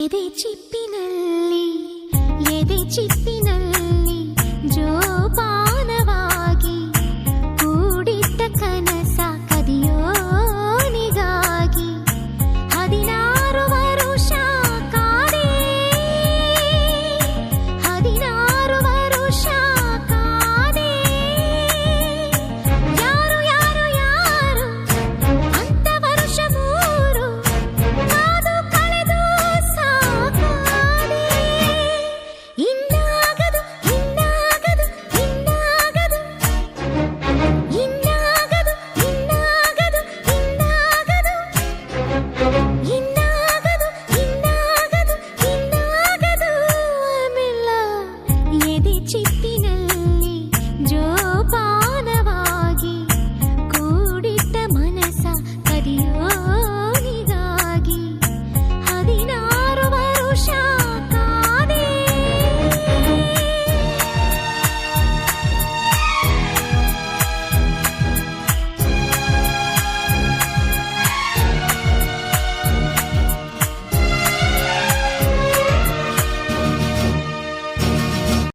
ಎದೆ ಚಿಪ್ಪಿನಲ್ಲಿ ಎದೆ ಚಿಪ್ಪಿ